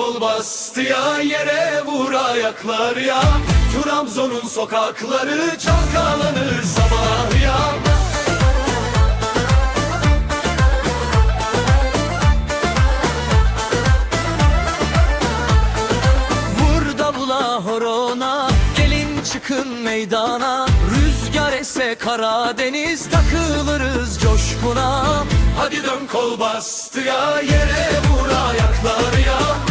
kol bastı ya Yere vur ayaklar ya. Trabzon'un sokakları çalkalanır sabah ya. Vur davula horona Gelin çıkın meydana. Rüzgar ese Karadeniz Takılırız coşkuna. Hadi dön kol bastı ya Yere vur ayaklar ya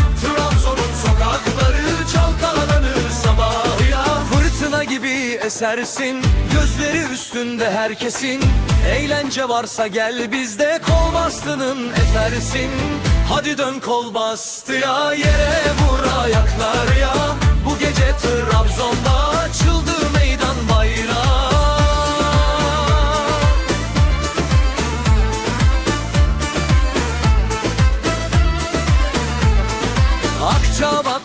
Sokakları çalkalanır sabah ya. Fırtına gibi esersin Gözleri üstünde herkesin. Eğlence varsa gel bizde Kol bastının efersin. Hadi dön kol bastıya Yere vur ayaklar ya. Bu gece Trabzon'da Açıldı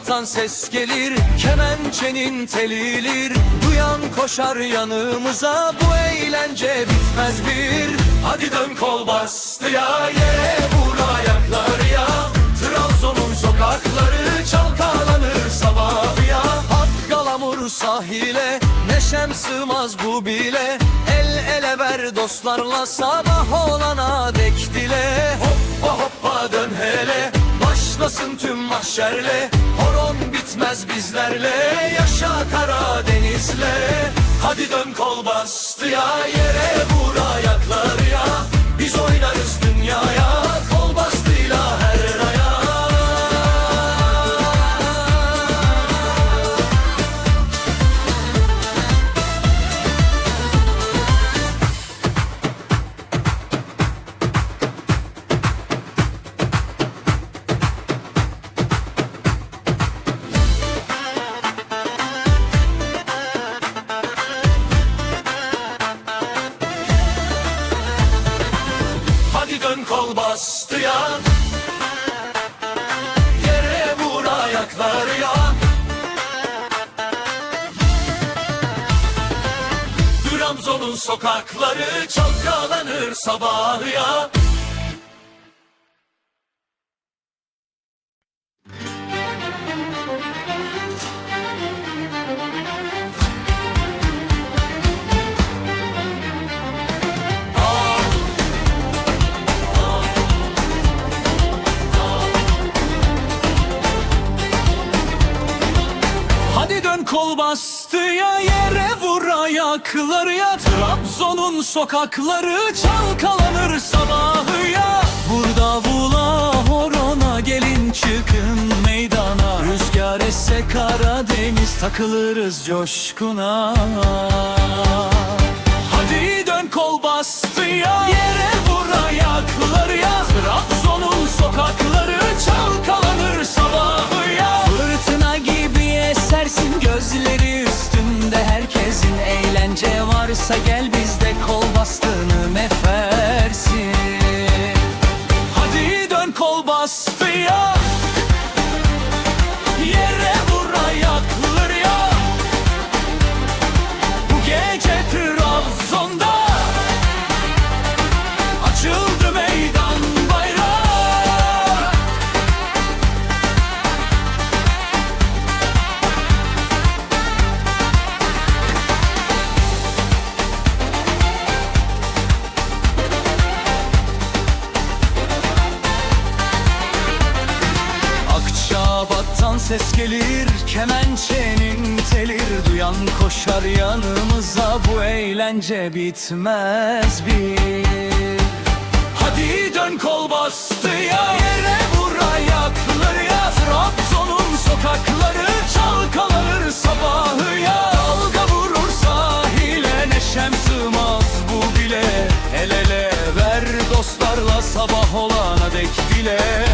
Akçabat'tan ses gelir Kemençenin telilir Duyan koşar yanımıza Bu eğlence bitmez bir. Hadi dön kol bastı ya Yere vur ayaklar ya. Trabzon'un sokakları çalkalanır sabah ya. Galamur sahile Neşem sığmaz bu bile. El ele ver dostlarla Sabah olana dek dile. Hoppa hoppa dön hele Başlasın tüm mahşerle bitmez bizlerle Yaşa Karadeniz'le Hadi dön kol bastı ya Yere Dön kol bastı ya Yere vur ayakları ya Trabzon'un sokakları çalkalanır sabahı ya kol bastıya yere vur ayakları ya. Trabzon'un sokakları çalkalanır sabahı ya. Burada vula horona gelin çıkın meydana. Rüzgar esse Karadeniz takılırız coşkuna ses gelir Kemençenin telir. Duyan koşar yanımıza Bu eğlence bitmez bir. Hadi dön kol bastıya Yere vur ayakları ya. Trabzon'un sokakları Çalkalanır sabahı ya. Dalga vurur sahile Neşem sığmaz bu bile. El ele ver dostlarla Sabah olana dek dile